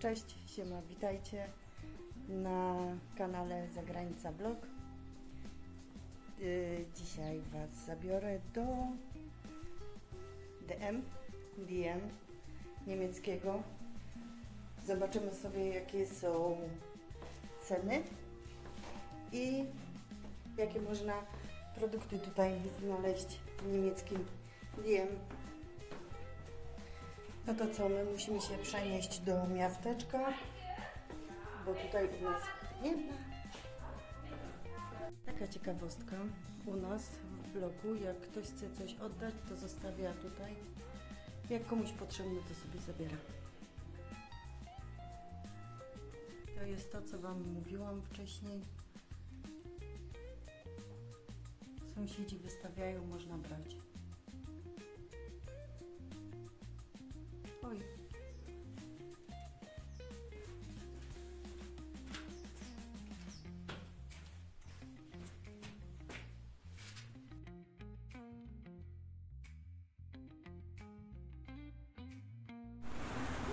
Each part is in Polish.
Cześć, siema, witajcie na kanale Zagranica Blog. Yy, Dzisiaj Was zabiorę do DM, DM niemieckiego. Zobaczymy sobie jakie są ceny i jakie można produkty tutaj znaleźć w niemieckim DM. No to co, my musimy się przenieść do miasteczka, bo tutaj u nas nie ma. Taka ciekawostka u nas w bloku, jak ktoś chce coś oddać, to zostawia tutaj. Jak komuś potrzebne, to sobie zabiera. To jest to, co Wam mówiłam wcześniej. Sąsiedzi wystawiają, można brać. Oj.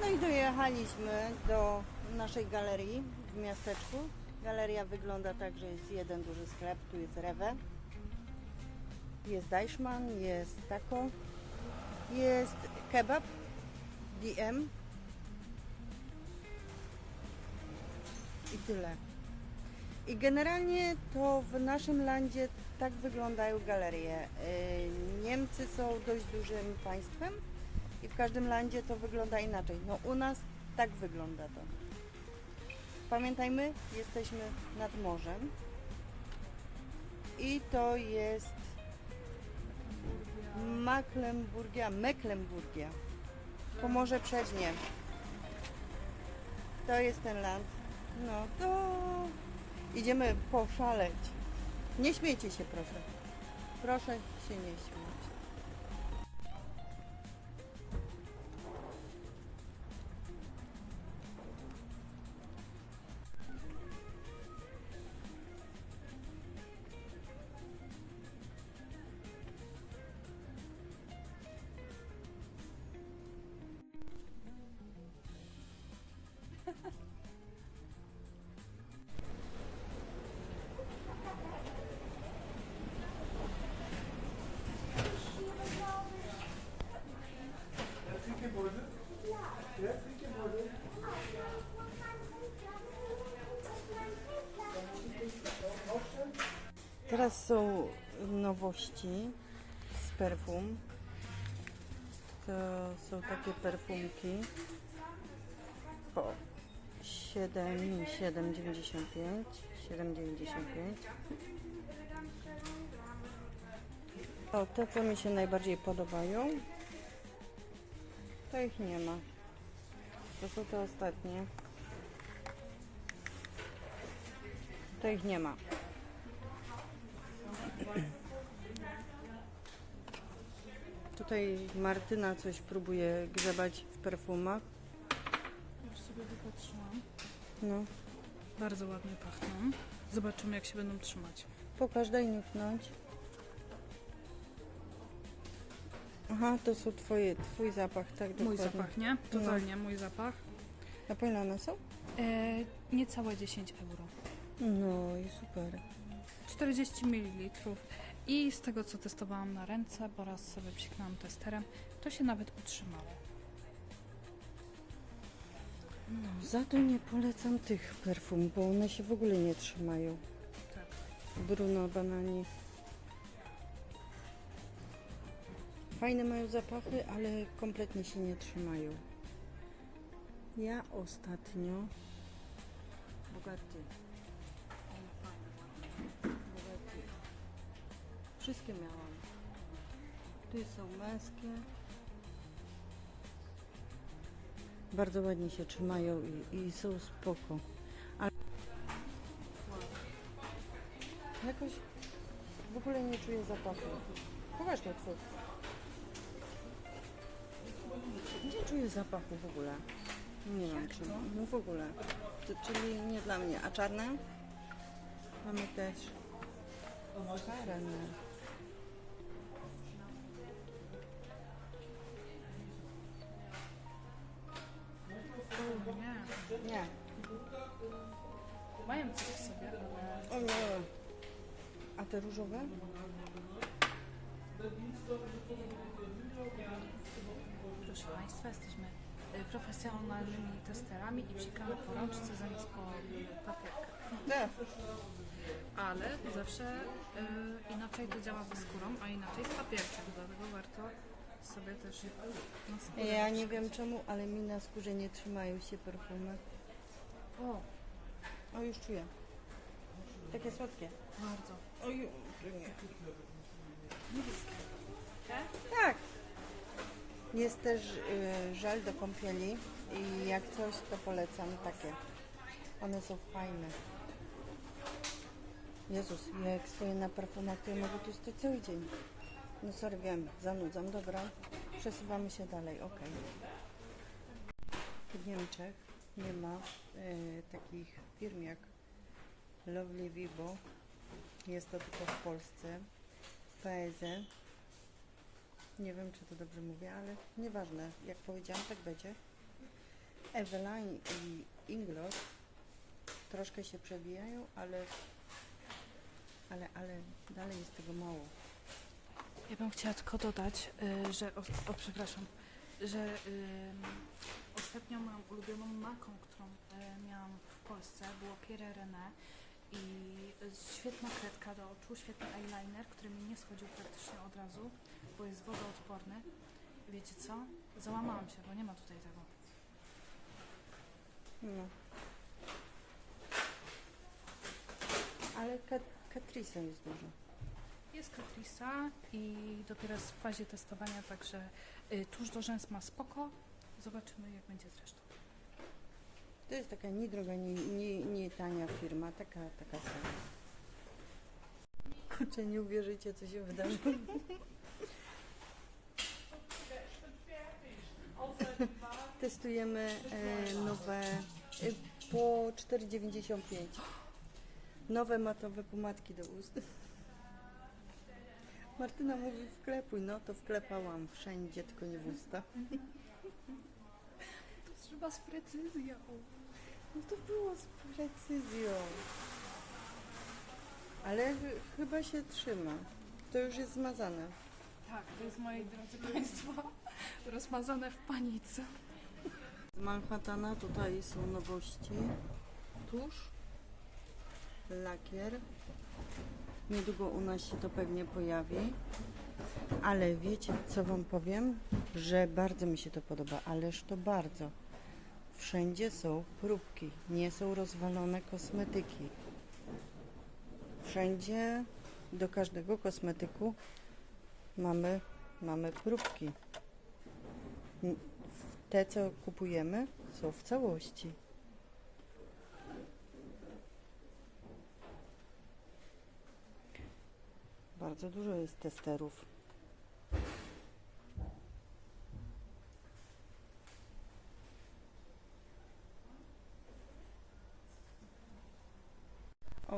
No i dojechaliśmy do naszej galerii w miasteczku. Galeria wygląda tak, że jest jeden duży sklep, tu jest Rewe. Jest Deichmann, jest Taco, jest kebab, DM i tyle. I generalnie to w naszym landzie tak wyglądają galerie. Yy, Niemcy są dość dużym państwem i w każdym landzie to wygląda inaczej. No u nas tak wygląda to. Pamiętajmy, jesteśmy nad morzem i to jest Mecklenburgia, Mecklenburgia. Pomorze Przednie. To jest ten land. No to idziemy poszaleć. Nie śmiejcie się proszę. Proszę się nie śmiać. Teraz są nowości z perfum. To są takie perfumki po 7, 7,95 7,95 O, te co mi się najbardziej podobają to ich nie ma. To są te ostatnie. To ich nie ma. Tutaj Martyna coś próbuje grzebać w perfumach. Już sobie wypatrzyłam. No, Bardzo ładnie pachną. Zobaczymy, jak się będą trzymać. pokaż, daj nutnąć. Aha, to są twoje, twój zapach, tak dokładnie. Mój zapach, nie? Totalnie mój zapach. A po ile one są? E, niecałe 10 euro. No i super. 40 ml. I z tego, co testowałam na ręce, bo raz sobie psiknęłam testerem, to się nawet utrzymało. Za to nie polecam tych perfum, bo one się w ogóle nie trzymają. Tak. Bruno Banani. Fajne mają zapachy, ale kompletnie się nie trzymają. Ja ostatnio. Bogaty. Wszystkie miałam. Tu są męskie. Bardzo ładnie się trzymają i, i są spoko. Ale jakoś w ogóle nie czuję zapachu. Poważnie twój. Nie czuję zapachu w ogóle. Nie wiem czy. No w ogóle. To, czyli nie dla mnie. A czarne? Mamy też. Czarne. Te różowe? Proszę Państwa, jesteśmy y, profesjonalnymi testerami i psikamy po rączce zamiast po papierkę. Tak. Ale zawsze y, inaczej to działa ze skórą, a inaczej z papierkiem, dlatego warto sobie też na skórę Ja nie wiem czemu, ale mi na skórze nie trzymają się perfumy. O, O, już czuję. Takie słodkie. bardzo. Oj, nie. Tak? Jest też y, żel do kąpieli i jak coś, to polecam takie. One są fajne. Jezus, ja jak stoję na perfumach, to ja mogę tu stać cały dzień. No sorry, wiem, zanudzam, dobra. Przesuwamy się dalej, ok. W Niemczech nie ma y, takich firm jak Lovely Jest to tylko w Polsce. PSE. Nie wiem, czy to dobrze mówię, ale nieważne. Jak powiedziałam, tak będzie. Eveline i Inglos troszkę się przewijają, ale, ale, ale dalej jest tego mało. Ja bym chciała tylko dodać, y, że, o, o przepraszam, że y, ostatnio moją ulubioną marką, którą y, miałam w Polsce, było Pierre René i świetna kredka do oczu, świetny eyeliner, który mi nie schodził praktycznie od razu, bo jest wodoodporny. Wiecie co? Załamałam się, bo nie ma tutaj tego. No. Ale Kat- Catrice jest dużo. Jest Catrice i dopiero jest w fazie testowania, także y, tuż do rzęs ma spoko. Zobaczymy jak będzie zresztą. To jest taka nie droga, nie, nie, nie tania firma, taka, taka sama. Kurczę, nie uwierzycie, co się wydarzyło. Testujemy e, nowe e, po 4,95. Nowe matowe pomadki do ust. Martyna mówi wklepuj, no to wklepałam wszędzie, tylko nie w usta. Trzeba z precyzją. No to było z precyzją. Ale ch- chyba się trzyma. To już jest zmazane. Tak, to jest moi drodzy Państwo rozmazane w panice. Z Manhattana tutaj są nowości. Tusz, lakier. Niedługo u nas się to pewnie pojawi. Ale wiecie, co Wam powiem? Że bardzo mi się to podoba, ależ to bardzo. Wszędzie są próbki, nie są rozwalone kosmetyki. Wszędzie do każdego kosmetyku mamy, mamy próbki. Te, co kupujemy, są w całości. Bardzo dużo jest testerów.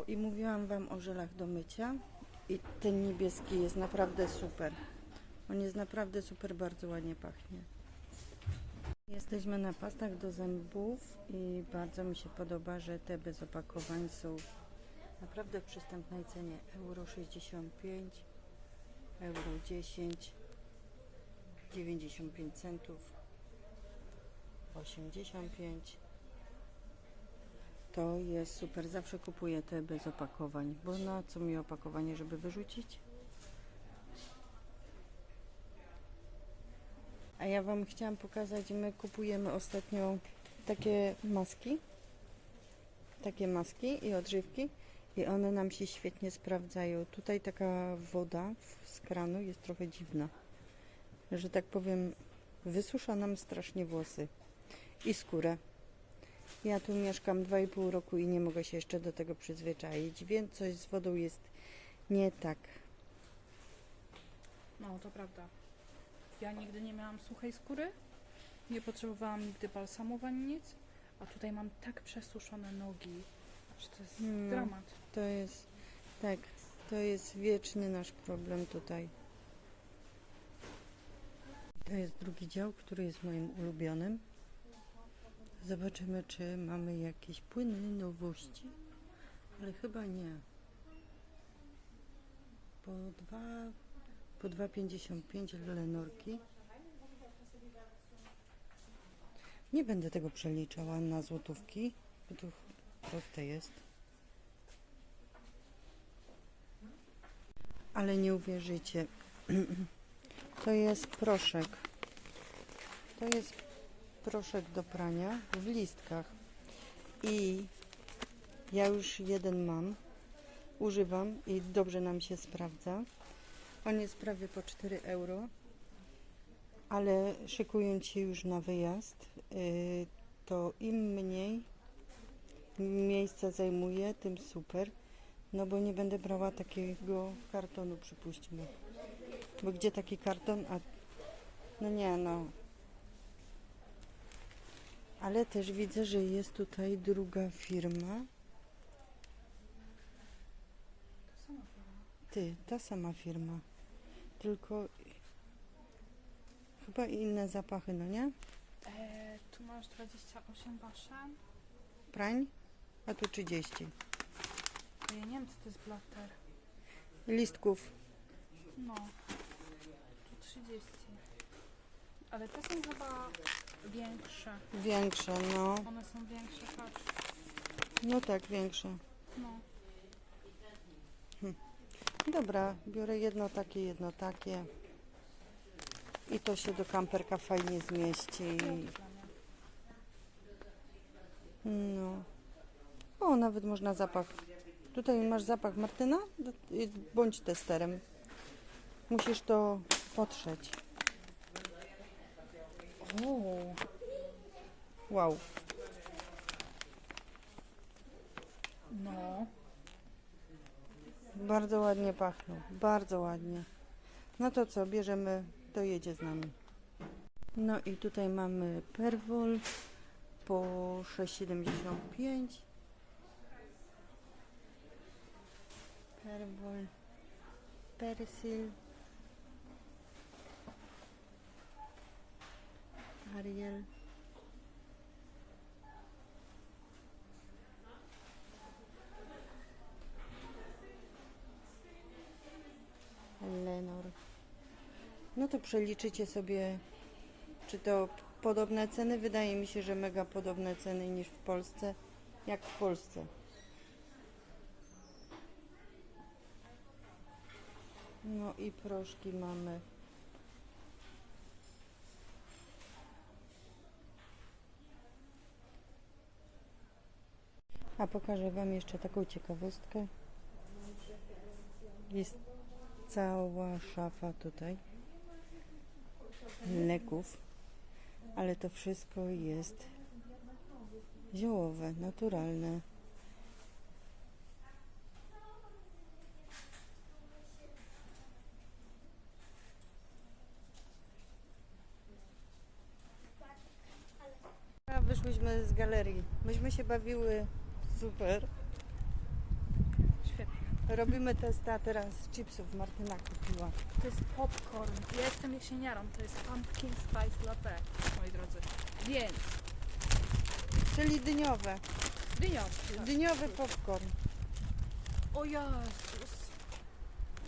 I mówiłam Wam o żelach do mycia. I ten niebieski jest naprawdę super. On jest naprawdę super, bardzo ładnie pachnie. Jesteśmy na pastach do zębów i bardzo mi się podoba, że te bez opakowań są naprawdę w przystępnej cenie. Euro 65, euro 10, 95 centów, 85. To jest super. Zawsze kupuję te bez opakowań, bo na co mi opakowanie, żeby wyrzucić? A ja Wam chciałam pokazać, my kupujemy ostatnio takie maski, takie maski i odżywki i one nam się świetnie sprawdzają. Tutaj taka woda z kranu jest trochę dziwna, że tak powiem, wysusza nam strasznie włosy i skórę. Ja tu mieszkam 2,5 roku i nie mogę się jeszcze do tego przyzwyczaić, więc coś z wodą jest nie tak. No, to prawda. Ja nigdy nie miałam suchej skóry, nie potrzebowałam nigdy balsamów ani nic, a tutaj mam tak przesuszone nogi, że to jest No. dramat. To jest, tak, to jest wieczny nasz problem tutaj. To jest drugi dział, który jest moim ulubionym. Zobaczymy, czy mamy jakieś płyny nowości. Ale chyba nie. Po dwa, po 2,55 Lenorki. Nie będę tego przeliczała na złotówki, bo to proste jest. Ale nie uwierzycie. To jest proszek. To jest proszek do prania w listkach. I ja już jeden mam. Używam i dobrze nam się sprawdza. On jest prawie po 4 euro. Ale szykując się już na wyjazd, yy, to im mniej miejsca zajmuje, tym super. No bo nie będę brała takiego kartonu, przypuśćmy. Bo gdzie taki karton, a no nie, no. Ale też widzę, że jest tutaj druga firma. Ty, ta sama firma. Tylko chyba inne zapachy, no nie? E, tu masz 28 baszan. Prań, a tu 30. Ja nie wiem, co to jest blatter. Listków. No. Tu 30. Ale te są chyba większe. Większe, no. One są większe, patrz. No tak, większe. No. Dobra, biorę jedno takie, jedno takie. I to się do kamperka fajnie zmieści. No. O, nawet można zapach. Tutaj masz zapach Martyna? Bądź testerem. Musisz to potrzeć. O, Wow. no. Bardzo ładnie pachną. Bardzo ładnie. No to co, bierzemy, to jedzie z nami. No i tutaj mamy perwol po 6,75. Perwol, persil, Ariel. Lenor. No to przeliczycie sobie, czy to podobne ceny. Wydaje mi się, że mega podobne ceny niż w Polsce. Jak w Polsce. No i proszki mamy. A pokażę Wam jeszcze taką ciekawostkę. Jest cała szafa tutaj leków, ale to wszystko jest ziołowe, naturalne. Wyszłyśmy z galerii. Myśmy się bawiły super. Świetnie. Robimy testa teraz chipsów. Martyna kupiła. To jest popcorn. Ja jestem jesieniarą. To jest pumpkin spice latte, moi drodzy. Więc Czyli dyniowe. dyniowy. Dyniowy popcorn. O Jezus.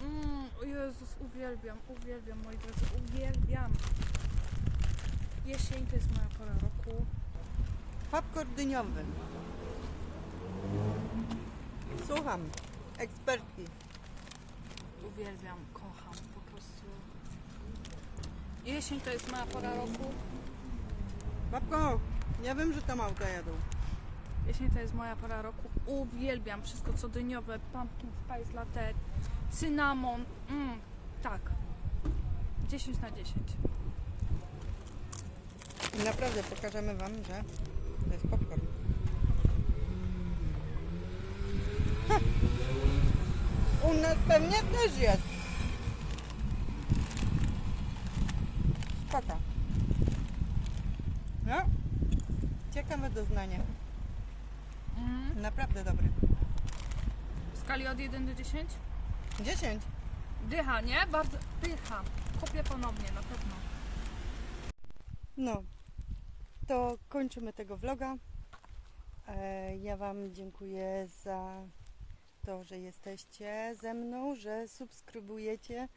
Mm, o Jezus, uwielbiam, uwielbiam, moi drodzy, uwielbiam. Jesień to jest moja pora roku. Popcorn dyniowy. Słucham. Ekspertki. Uwielbiam, kocham po prostu. Jesień to jest moja pora roku. Babko, ja wiem, że tam auta jadą. Jesień to jest moja pora roku. Uwielbiam wszystko co dyniowe, pumpkin spice latte, cynamon. Mm, tak. 10 na 10. I naprawdę pokażemy Wam, że to jest popcorn. U nas pewnie też jest. Spoko. No, ciekawe doznanie. Mm. Naprawdę dobry. W skali od 1 do 10? 10. Dycha, nie? Bardzo dycha. Kupię ponownie, na pewno. No. to kończymy tego vloga. E, Ja Wam dziękuję za to, że jesteście ze mną, że subskrybujecie.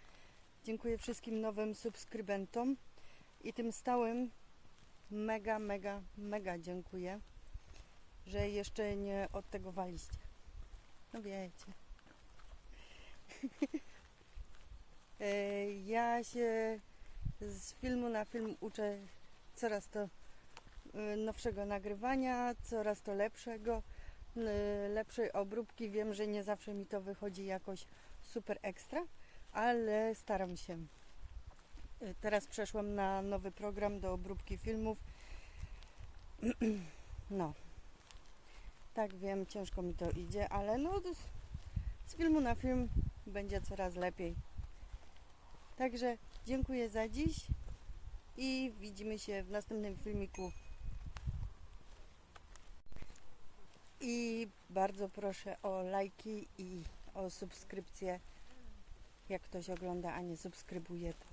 Dziękuję wszystkim nowym subskrybentom i tym stałym mega, mega, mega dziękuję, że jeszcze nie odtegowaliście. No wiecie. E, ja się z filmu na film uczę coraz to y, nowszego nagrywania, coraz to lepszego, lepszej obróbki. Wiem, że nie zawsze mi to wychodzi jakoś super ekstra, ale staram się. Y, Teraz przeszłam na nowy program do obróbki filmów. No. Tak wiem, ciężko mi to idzie, ale no z filmu na film będzie coraz lepiej. Także dziękuję za dziś i widzimy się w następnym filmiku. I bardzo proszę o lajki i o subskrypcję. Jak ktoś ogląda, a nie subskrybuje, to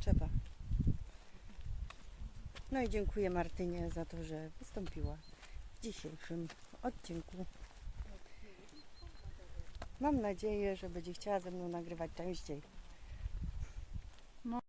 trzeba. No i dziękuję Martynie za to, że wystąpiła w dzisiejszym odcinku. Mam nadzieję, że będzie chciała ze mną nagrywać częściej.